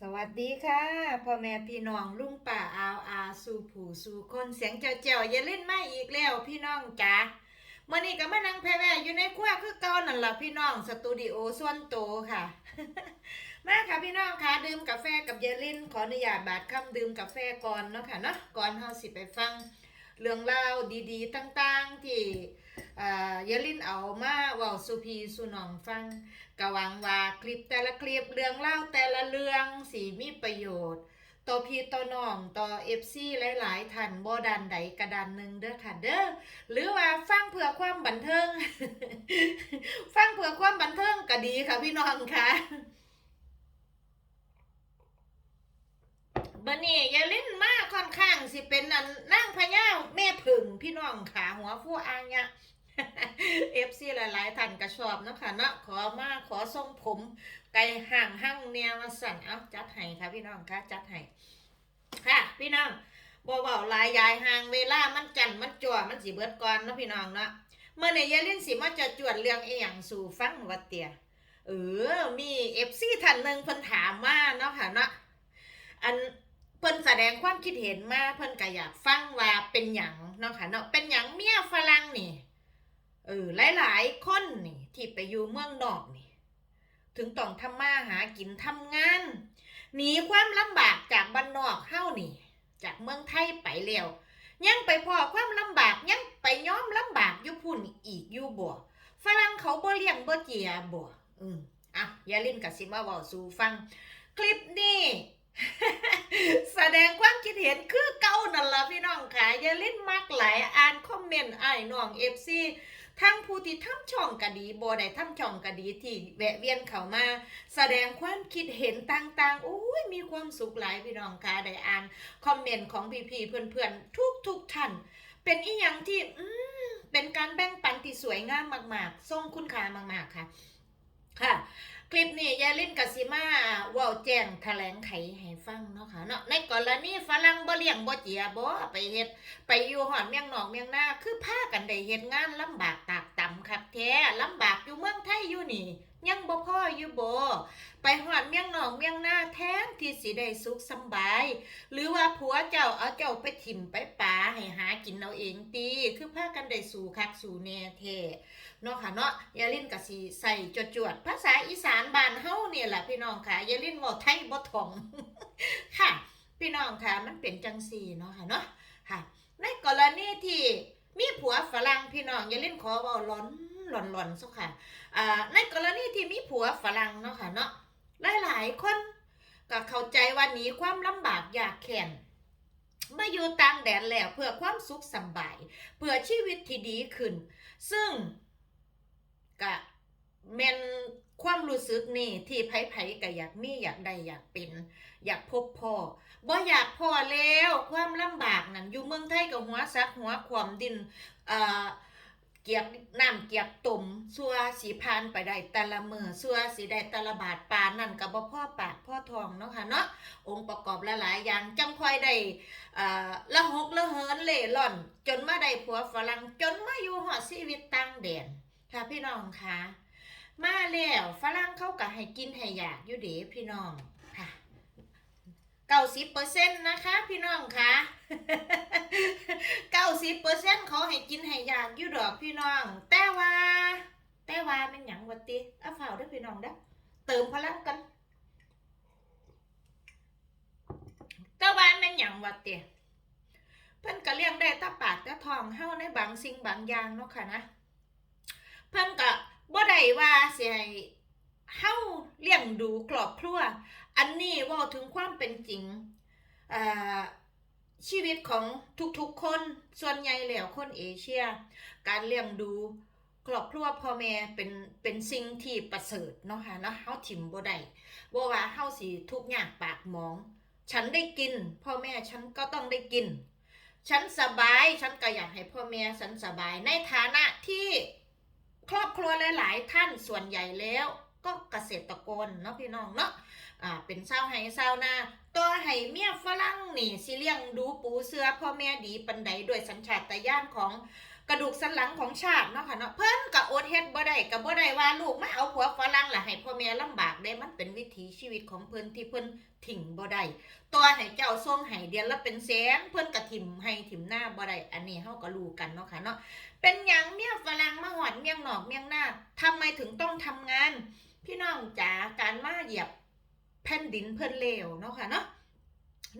สวัสดีค่ะพ่อแม่พี่น้องลุงป่าอาวอาสู่ผู้สู่คนเสียงเจ้าเจ้าอย่าเล่นมาอีกแล้วพี่น้องจ๋าเมื่อนี้ก็มานั่งแพ่แว่อยู่ในครัวคือเก่านั่นล่ะพี่น้องสตูดิโอส่วนโตวค่ะ มาค่ะพี่น้องค่ะดื่มกาแฟกับเยลินขออนุญาตบาดคำดื่มกาแฟก่อนเนาะค่ะเนาะก่อนเฮาสิไปฟัง เรื่องราดีๆต่างๆที่ อ่าเยลินเอามาเว้าสุพีสุน้องฟังก็หวังว่าคลิปแต่ละคลิปเรื่องเล่าแต่ละเรื่องสีมีประโยชน์ต่อพี่ต่อน้องต่อเอฟซีหลาย ๆท่านบ่ดันใดกระดานหนึ่งเด้อค่ะเด้อหรือว่าฟังเพื่อความบันเทิง ฟังเพื่อความบันเทิงก็ดีค่ะพี่น้องค่ะบันนี้อย่าล่นมากค่อนข้างสิเป็นอันนั่งพญาแม่ผึ่งพี่น้องขาหัวผู้อางเนี่ย เอฟซีหลาย ๆ ท่านก็ชอบนะค่ะเนาะขอมาขอทรงผมไก่ห่างหั่งแนวมาสั่นเอาจัดให้ค่ะพี่น้องค่ะจัดให้ค่ะ พี่น้องบ่เว้าลายยายห่างเวลามันจันมันจ่อมันสิเบิดก่อนนะพี่น้องเนาะเมื่อในยายลินสิมาจะจวดเรื่องอียงสู่ฟังว่าเตียเออมีเอฟซีท่านหนึ่งเพิ่นถามมาเนาะค่ะเนาะอันเพิ่นแสดงความคิดเห็นมาเพิ่นก็อยากฟังว่าเป็นหยังเนาะค่ะเนาะเป็นหยังเมียฝรั่งนี่ เออหลายๆคนนี่ที่ไปอยู่เมืองนอกนี่ ถึงต้องทำมาหากินทำงานหนีความลำบากจากบ้านนอกเฮ้านี่ จากเมืองไทยไปแล้วยังไปพ่อความลำบากยังไปย้อมลำบากอยู่พุ่นอีกอยู่บ่ฝรั่งเขาบ่เลี้ยงบ่เจียบ่อืมอะอย่าลินกับสิมาเว้าสู่ฟัง คลิปนี้แสดงความคิดเห็นคือเก่านั่นล่ะพี่น้องค่ะอย่าลินมักหลายอ่านคอมเมนต์ไอ้น้อง FC ทั้งผู้ที่ทำช่องก็ดีบ่ได้ทำช่องก็ดีที่แวะเวียนเข้ามา แสดงความคิดเห็นต่างๆโอ้ยมีความสุขหลายพี่น้องค่ะได้อ่านคอมเมนต์ของพี่ๆเพื่อนๆ ทุกๆท่าน เป็นอีหยังที่อืมเป็นการแบ่งปันที่สวยงามมากๆทรงคุณค่ามากๆค่ะค่ะ ลิปนี้ยายลินกับซิมาว่าแจ้งแถลงไขให้ฟังเนาะค่ะเนาะในกรณีฝรั่งบ่เลี้ยงบ่เจียบ่ไปเฮ็ดไปอยู่หอดเมียงหนองเมียงนาคือพากันได้เฮ็ดงานลำบากตากต่ำครับแท้ลำบากอยู่เมืองไทยอยู่นี่ ยังบ่พ่ออยู่บ่ไปหอดเมียงนอกเมียงหน้าแทนที่สิได้สุขสบาย หรือว่าผัวเจ้าเอาเจ้าไปถิ่มไปป่าให้หากินเอาเองตีคือพากันได้สู่คักสู่แน่แท้เนาะค่ะเนาะยาลินก็สิใส่จวดๆภาษาอีสานบ้านเฮาเนี่ยแหละพี่น้องค่ะยาลินเว้าไทยบ่ถ่องค่ะ พี่น้องค่ะมันเป็นจังซี่เนาะค่ะเนาะค่ะ ในกรณีที่มีผัวฝรั่งพี่น้องอย่าเล่นขอเว่าร้อนหลอน หลอนๆสักค่ะในกรณีที่มีผัวฝรั่งเนาะค่ะเนาะหลายๆคนก็เข้าใจว่าหนีความลำบากอยากแค้นมาอยู่ต่างแดนแล้วเพื่อความสุขสบาย เพื่อชีวิตที่ดีขึ้น ซึ่งก็แม่นความรู้สึกนี่ที่ไผๆก็อยากมีอยากได้อยากเป็น อยากพบพ่อบ่อยากพอแล้วความลำบากนั่นอยู่เมืองไทยกับหัวซักหัวความดินเอ่อ เกียบน้ำเกียบตุ่มสัวสีพานไปได้แต่ละมือสัวสีได้แต่ละบาทปานนั่นกับบ่พ่อปากพ่อทองเนาะค่ะเนาะองค์ประกอบหลายๆอย่างจังคอยได้เอ่อละหกละเหินเล่ร่อน จนมาได้ผัวฝรั่งจนมาอยู่หอดชีวิตต่างแดนค่ะพี่น้องค่ะมาแล้วฝรั่งเขาก็ให้กินให้อยากอยู่เด้พี่น้อง ก้าสิบเปอร์เซ็นต์นะคะ พี่น้องคะเก้าสิบเปอร์เซ็นต์เขาให้กินให้อยากอยู่ดอกพี่น้อง แต่ว่า แต่ว่าเป็นหยังวัติเอาเฝ้าเด้อพี่น้องเด้อเติมพลังกันแต่ว่าเป็นหยังวัติเพิ่นก็เลี้ยงได้ตาปากตาทองเฮาในบางสิ่งบางอย่างเนาะค่ะนะ เพิ่นก็บ่ได้ว่าให้เฮาเลี้ย งดูครอบครัว อันนี้ว่าถึงความเป็นจริงชีวิตของทุกๆคนส่วนใหญ่แล้วคนเอเชีย การเลี้ยงดูครอบครัวพ่อแม่เป็นเป็นสิ่งที่ประเสริฐเนาะค่ะเนาะเฮาถิ่มบ่ได้บ่ว่าเฮาสิทุกข์ยากปากหมอง ฉันได้กิน พ่อแม่ฉันก็ต้องได้กิน ฉันสบายฉันก็อยากให้พ่อแม่ฉันสบายในฐานะที่ครอบครัวหลาย ๆ ท่านส่วนใหญ่แล้ว ก็เกษตรกรเนาะพี่น้องเนาะอ่าเป็นเศร้าวไห้เศร้าวนาตัวไห้เมียฝรั่งนี่สิเลี้ยงดูปูเสือพ่อแม่ดีปันใดด้วยสัญชาตญาณของกระดูกสันหลังของชาติเนาะค่ะเนาะเพิ่นก็อดเฮ็ดบ่ได้ก็บ่ได้ว่าลูกมาเอาผัวฝรั่งล่ะให้พ่อแม่ลำบากเด้มันเป็นวิถีชีวิตของเพิ่นที่เพิ่นทิ้งบ่ได้ตัวให้เจ้าส่งให้เดือนละเป็นแสนเพิ่นก็ถิ่มให้ถิ่มหน้าบ่ได้อันนี้เฮาก็รู้กันเนาะค่ะเนาะเป็นหยังเมียฝรั่งมาหอดเมียงนอกเมียงหน้าทำไมถึงต้องทำงาน พี่น้องจ๋าการมาเหยียบแผ่นดินเพิ่นเลวเนาะค่ะเนาะ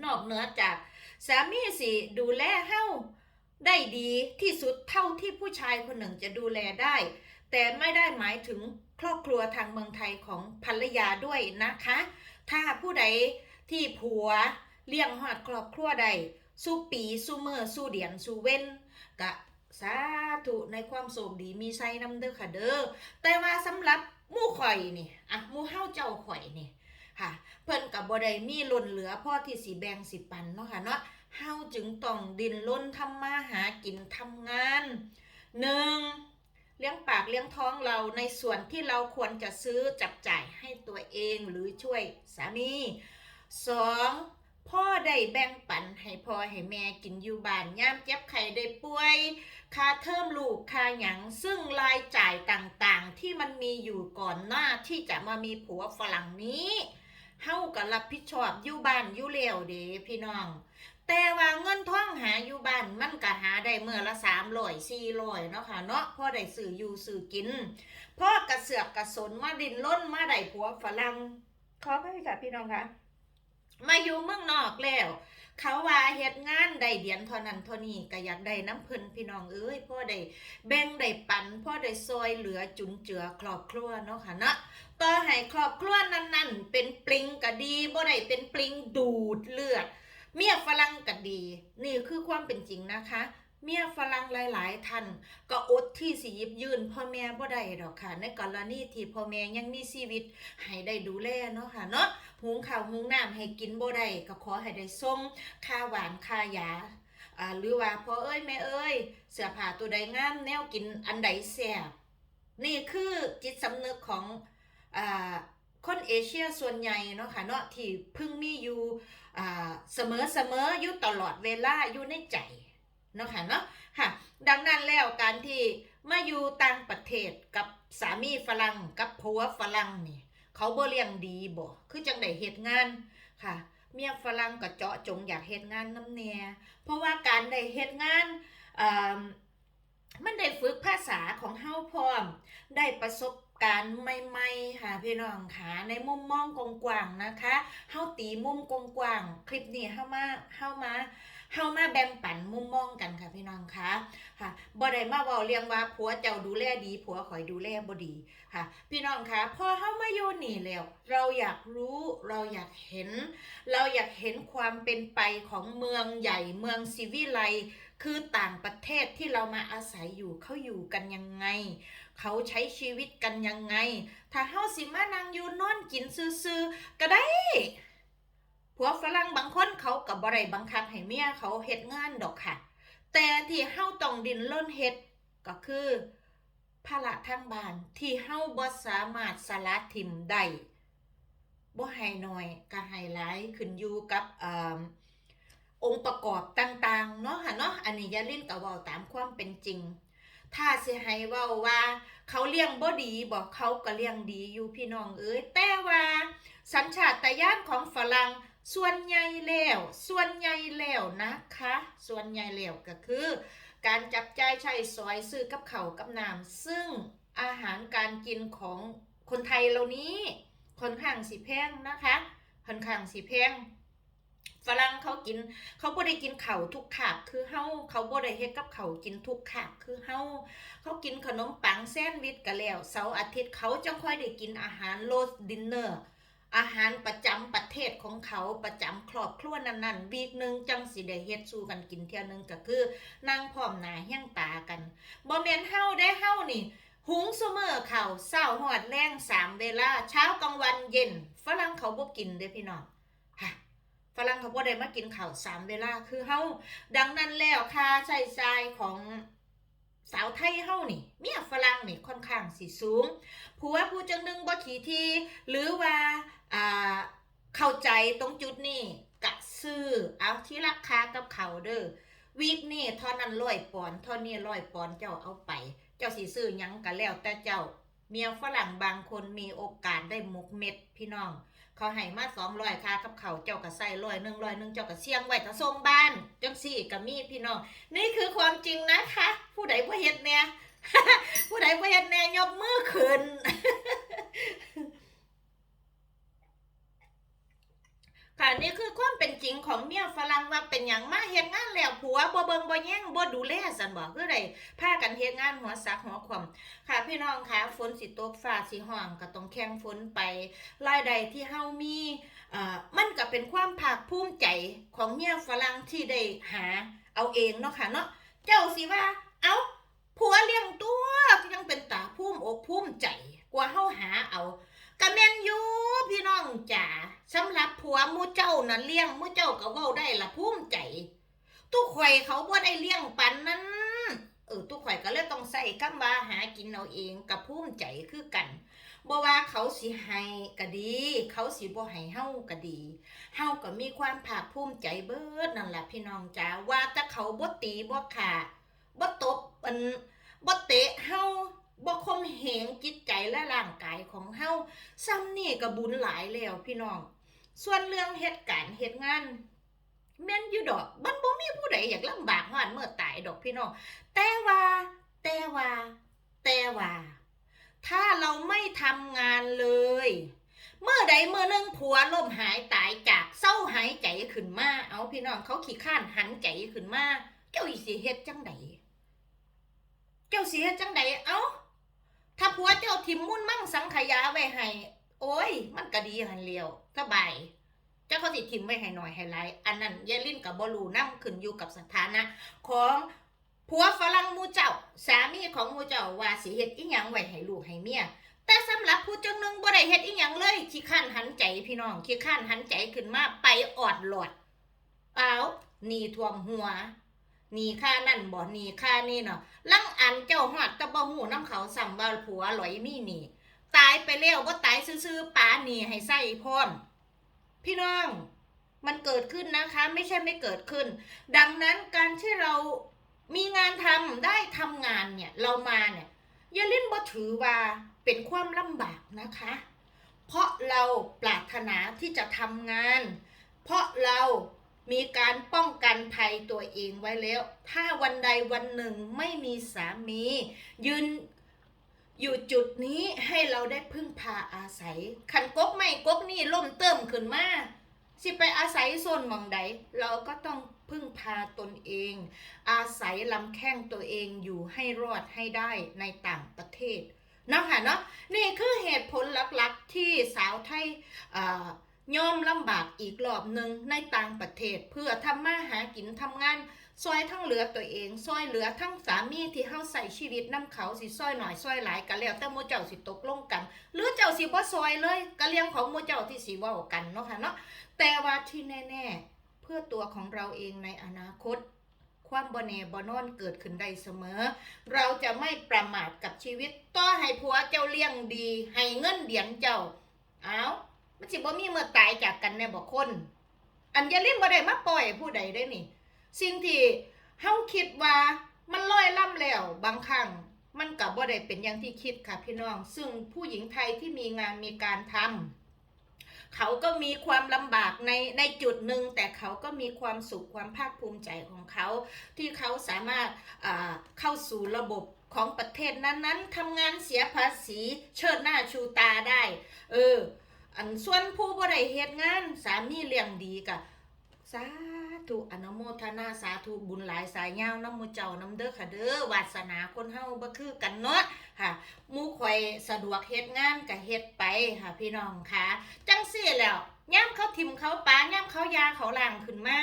นอกเหนือจากสามีสิดูแลเฮาได้ดีที่สุดเท่าที่ผู้ชายคนหนึ่งจะดูแลได้ แต่ไม่ได้หมายถึงครอบครัวทางเมืองไทยของภรรยาด้วยนะคะ ถ้าผู้ใดที่ผัวเลี้ยงหอดครอบครัวใดสู้ปีสู้เมื่อสู้เดียนสู้เว้นกะสาธุในความโชคดีมีไซน้ำเด้อค่ะเด้อแต่ว่าสำหรับ มู่ข่อยนี่อะมู่เฮาเจ้าข่อยนี่ค่ะ เพิ่นกับบ่ได้มีล้นเหลือพ่อที่สิแบ่งสิปันเนาะค่ะเนาะเฮาจึงต้องดินล้นทำมาหากินทำงานหนึ่งเลี้ยงปากเลี้ยงท้องเราในส่วนที่เราควรจะซื้อจับจ่ายให้ตัวเองหรือช่วยสามีสอง พ่อได้แบ่งปันให้พ่อให้แม่กินอยู่บ้านย่ามเจ็บไข้ได้ป่วย ค่าเทอมลูกค่าหยังซึ่งรายจ่ายต่างๆ ที่มันมีอยู่ก่อนหน้าที่จะมามีผัวฝรั่งนี้เฮาก็รับผิดชอบอยู่บ้านอยู่แล้วเด้พี่น้อง แต่ว่าเงินท่องหาอยู่บ้านมันก็หาได้เมื่อละสามร้อยสี่ร้อยเนาะค่ะเนาะพ่อได้ซื้ออยู่ซื้อกินพ่อกระเสือกกระสนมาดินล้นมาได้ผัวฝรั่งขอไปค่ะพี่น้องค่ะ มาอยู่เมืองนอกแล้ว เขาว่าเฮ็ดงานได้เดียนเท่านั้นเท่านี้ก็อยากได้น้ำเพิ่นพี่น้องเอ้ยพ่อได้แบ่งได้ปันพ่อได้ซอยเหลือจุนเจือครอบครัวเนาะค่ะเนาะต่อให้ครอบครัวนั้นๆ เป็นปลิงก็ดีบ่ได้เป็นปลิงดูดเลือดเมียฝรั่งก็ดี นี่คือความเป็นจริงนะคะ เมียฝรั่งหลาย ๆท่านก็อดที่สิหยิบยื่นพ่อแม่บ่ได้ดอกค่ะ ในกรณีที่พ่อแม่ยังมีชีวิต ให้ได้ดูแลเนาะค่ะเนาะหุงข้าวหุงน้ำให้กินบ่ได้ก็ขอให้ได้ส่งค่าหวานค่ายาอ่าหรือว่าพ่อเอ้ยแม่เอ้ย เสื้อผ้าตัวใดงามแนวกินอันใดแซ่บนี่คือจิตสำนึกของอ่าคนเอเชียส่วนใหญ่เนาะค่ะเนาะที่พิ่งมีอยู่อ่าเสมอเสมออยู่ตลอดเวลาอยู่ในใจ เนาะค่ะเนาะค่ะดังนั้นแล้วการที่มาอยู่ต่างประเทศกับสามีฝรั่งกับผัวฝรั่งนี่เขาบ่เลี้ยงดีบ่คือจังได้เฮ็ดงานค่ะเมียฝรั่งก็เจาะจงอยากเฮ็ดงานน้ำแน่เพราะว่าการได้เฮ็ดงานอ่ามันได้ฝึกภาษาของเฮาพร้อม ได้ประสบการณ์ใหม่ๆค่ะพี่น้องค่ะในมุมมองกว้างๆนะคะเฮาตีมุมกว้างๆคลิปนี้เฮามาเฮามา เฮามาแบ่งปันมุมมองกันค่ะพี่น้องคะค่ะบ่ได้มาเว้าเรียงว่าผัวเจ้าดูแลดีผัวข่อยดูแลบ่ดีค่ะ พี่น้องคะพอเฮามาอยู่นี่แล้ว เราอยากรู้เราอยากเห็น เราอยากเห็นความเป็นไปของเมืองใหญ่เมืองศิวิไลย์คือต่างประเทศที่เรามาอาศัยอยู่เขาอยู่กันยังไง เขาใช้ชีวิตกันยังไง ถ้าเฮาสิมานั่งอยู่นอนกินซื่อๆก็ได้ ผัวฝรั่งบางคนเขาก็บ่ได้บังคับให้เมียเขาเฮ็ดงานดอกค่ะ แต่ที่เฮาต้องดินล้นเฮ็ดก็คือภาระทางบ้านที่เฮาบ่สามารถสละทิมได้บ่ให้น้อยก็ให้หลายขึ้นอยู่กับอองค์ประกอบต่างๆเนาะค่ะเนาะอันนี้อย่าลินก็เว้าตามความเป็นจริง ถ้าสิให้เว้าว่า เขาเลี้ยงบ่ดีบอกเขาก็เลี้ยงดีอยู่พี่น้องเอ้ยแต่ว่าสัญชาตญาณของฝรั่ง ส่วนใหญ่แล้ว ส่วนใหญ่แล้วนะคะ ส่วนใหญ่แล้วก็คือ การจับจ่ายใช้สอยซื้อกับเขากับน้ำซึ่งอาหารการกินของคนไทยเหล่านี้ค่อนข้างสิแพงนะคะค่อนข้างสิแพงฝรั่งเขากิน เขาบ่ได้กินเข้าทุกคาบคือเฮาเขาบ่ได้เฮ็ดกับเขากินทุกคาบคือเฮาเขากินขนมปังแซนด์วิชกันแล้วเสาร์อาทิตย์เขาจังค่อยได้กินอาหารโรสดินเนอร์ อาหารประจำประเทศของเขาประจำครอบครัวนั้นๆวีกหนึ่งจังสิได้เฮ็ดสู่กันกินเที่ยหนึงก็คือนั่งพร้อมหน้าแห้งตากันบ่แม่นเฮาได้เฮานี่หุงซุมื้อข้าวเช้าฮอดแลงสามเวลาเช้ากลางวันเย็น ฝรั่งเขาบ่กินเด้พี่น้องฝรั่งเขาบ่ได้มากินข้าวสามเวลาคือเฮาดังนั้นแล้วค่าใช้จ่ายของสาวไทยเฮานี่เมียฝรั่งนี่ค่อนข้างสิสูงผัวผู้จังหนึงบ่ขี่ทีหรือว่า เข้าใจตรงจุดนี้กะซื้อเอาที่ราคากับเขาเด้อวีคนี่เท่านั้นร้อยปอนเท่านี้ร้อยปอนเจ้าเอาไป เจ้าสิซื้อยังก็แล้วแต่เจ้าเมียฝรั่งบางคนมีโอกาสได้หมกเม็ดพี่น้อง เขาให้มาสองร้อยค่ากับเขาเจ้าก็ใส่ร้อยหนึ่งร้อยหนึ่งเจ้าก็เสี่ยงไว้ถ้าส่งบ้านจังสี่ก็มีพี่น้อง นี่คือความจริงนะคะ ผู้ใดบ่เฮ็ดเนี่ยผู้ใดบ่เฮ็ดแน่ยกมือขึ้น ค่ะนี่คือความเป็นจริงของเมียฝรั่งว่าเป็นอย่างมาเฮ็ดงานแล้วผัวบ่เบิงบ่แย่งบ่ดูแลสันบ่คือไดพากันเฮ็ดงานหัวซักหัวคว่ำค่ะพี่น้องคะฝนสิตกฟ้าสิห้องก็ต้องแข่งฝนไปรายได้ที่เฮามีเอ่อมันก็เป็นความภาคภูมิใจของเมียฝรั่งที่ได้หาเอาเองเนาะค่ะเนาะเจ้าสิว่าเอ้าผัวเลี้ยงตัวยังเป็นตาภูมิอกภูมิใจกว่าเฮาหาเอา กะแม่นอยู่พี่น้องจ๋าสำหรับผัวมูเจ้านั่นเลี้ยงมูเจ้าก็เว้าได้ละภูมิใจทุกข่อยเขาบ่ได้เลี้ยงปันนั้นเออทุกข่อยก็เลยต้องใส่คำว่าหากินเอาเองกับภูมิใจคือกันบ่ว่าเขาสิให้ก็ดี เขาสิบ่ให้เฮาก็ดีเฮาก็มีความภาคภูมิใจเบิดนั่นแหละพี่น้องจ๋าว่าแต่เขาบ่ตีบ่ขาบ่ตบอันบ่เตะเฮา บ่คมเหงจิตใจและร่างกายของเฮาซ้ำนี่ก็บุญหลายแล้วพี่น้อง ส่วนเรื่องเหตุการณ์เหตุงานแม่นอยู่ดอกมันบ่มีผู้ใดอยากลำบากฮอดเมื่อตายดอกพี่น้อง แต่ว่า แต่ว่า แต่ว่า ถ้าเราไม่ทำงานเลย เมื่อใดเมื่อหนึงผัวล่มหายตายจากเศร้าหายใจขึ้นมา เอาพี่น้องเขาขี้ข้านหันใจขึ้นมา เจ้าอีสิเฮ็ดจังใดเจ้าสิเฮ็ดจังใดเอ้า ถ้าผัวเจ้าทิมมุ่นมั่งสังขยาไว้ให้โอ้ย มันก็ดีหันเลียวสบายเจ้าเขาสิทิมไว้ให้หน่อยให้หลายอันนั้นยายลิ้นกับบอลูนั่งขึ้นอยู่กับสถานะ ของผัวฝรั่งมูเจ้า สามีของมูเจ้าว่าสิเฮ็ดอีหยังไว้ให้ลูกให้เมียแต่สำหรับผู้จังหนึงบ่ได้เฮ็ดอีหยังเลยขี้ข้านหันใจพี่น้องขี้ข้านหันใจขึ้นมาไปออดหลอดเอ้าหนี่ท่วมหัว หนี่ค่านั่นบ่หนี่ค่านี่เนาะลังอันเจ้าหอดตะบ่หูน้ำเขาสั่งว่าผัวหลอยมีหนี่ตายไปแล้วบ่ตายซื่อๆป๋าหนี่ให้ใส่พร้อม พี่น้องมันเกิดขึ้นนะคะ ไม่ใช่ไม่เกิดขึ้น ดังนั้นการที่เรามีงานทำได้ทำงานเนี่ย เรามาเนี่ย อย่าเล่นบ่ถือว่าเป็นความลำบากนะคะ เพราะเราปรารถนาที่จะทำงาน เพราะเรา มีการป้องกันภัยตัวเองไว้แล้ว ถ้าวันใดวันหนึ่งไม่มีสามี ยืนอยู่จุดนี้ให้เราได้พึ่งพาอาศัย ขันกกไม่กกนี่ล่มเติมขึ้นมาสิไปอาศัยโซนมองใด เราก็ต้องพึ่งพาตนเอง อาศัยลำแข้งตัวเองอยู่ให้รอดให้ได้ในต่างประเทศนะค่ะเนาะนี่คือเหตุผลหลักๆที่สาวไทยอ่ ย่อมลำบากอีกรอบหนึ่งในต่างประเทศ เพื่อทำมาหากินทำงานซอยทั้งเหลือตัวเองซอยเหลือทั้งสามีที่เฮาใส่ชีวิตน้ำเขาสิซอยหน่อยซอยหลายก็แล้วแต่หมู่เจ้าสิตกลงกัน หรือเจ้าสิบ่ซอยเลยก็เรื่องของหมู่เจ้าที่สิเว้ากันเนาะค่ะเนาะแต่ว่าที่แน่ๆ เพื่อตัวของเราเองในอนาคต ความบ่แน่บ่นอนเกิดขึ้นได้เสมอ เราจะไม่ประมาทกับชีวิตต่อให้ผัวเจ้าเลี้ยงดี ให้เงินเดือนเจ้าเอา มันสิบ่มีเมื่อตายจากกันแน่บ่คน อันอยาลิ้นบ่ได้มาปล่อยผู้ใดได้นี่ สิ่งที่เฮาคิดว่ามันลอยล่ำแล้วบางครั้งมันก็บ่ได้เป็นอย่างที่คิดค่ะพี่น้อง ซึ่งผู้หญิงไทยที่มีงานมีการทำเขาก็มีความลำบากในในจุดหนึ่งแต่เขาก็มีความสุขความภาคภูมิใจของเขา ที่เขาสามารถเข้าสู่ระบบของประเทศนั้นๆทำงานเสียภาษีเชิดหน้าชูตาได้ เออ อันส่วนผู้บ่ได้เฮ็ดงานสามีเลี้ยงดีกะสาธุอนุโมทนาสาธุบุญหลายสายยาวน้ำมูเจ้าน้ำเด้อค่ะเด้อวาสนาคนเฮาบ่คือกันเนาะค่ะมู่ข่อยสะดวกเฮ็ดงานก็เฮ็ดไปค่ะพี่น้องค่ะจังซี่แล้วย่ามเขาทิมเขาปาย่ามเขายาเขาล่างขึ้นมา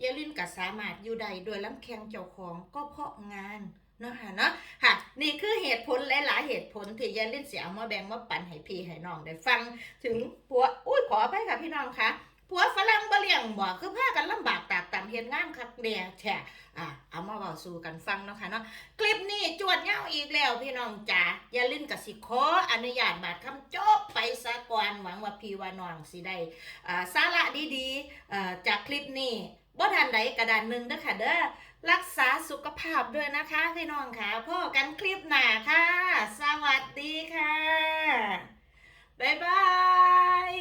อย่าลืมก็สามารถอยู่ได้โดยลำแข้งเจ้าของก็เพราะงาน เนาะค่ะเนาะค่ะ นี่คือเหตุผลหลายๆเหตุผลที่ยายลินเสียเอามาแบ่งมาปันให้พี่ให้น้องได้ฟัง ถึงผัวอุ้ยขออภัยค่ะพี่น้องคะผัวฝรั่งบ่เลี้ยงบ่คือพากันลำบากตากตามเฮ็ดงานคักแด่แท้อะเอามาเว้าสู่กันฟังเนาะค่ะเนาะคลิปนี้จวดเหย้าอีกแล้วพี่น้องจ๋าอย่าลืมกสิขออนุญาตบาดคำจบไปซะก่อนหวังว่าพี่ว่าน้องสิได้อ่าสาระดีๆอ่าจากคลิปนี้บ่ทันใดกระดานหนึ่งเด้อค่ะเด้อ รักษาสุขภาพด้วยนะคะพี่น้องค่ะพ่อกันคลิปหน้าค่ะ สวัสดีค่ะ บ๊ายบาย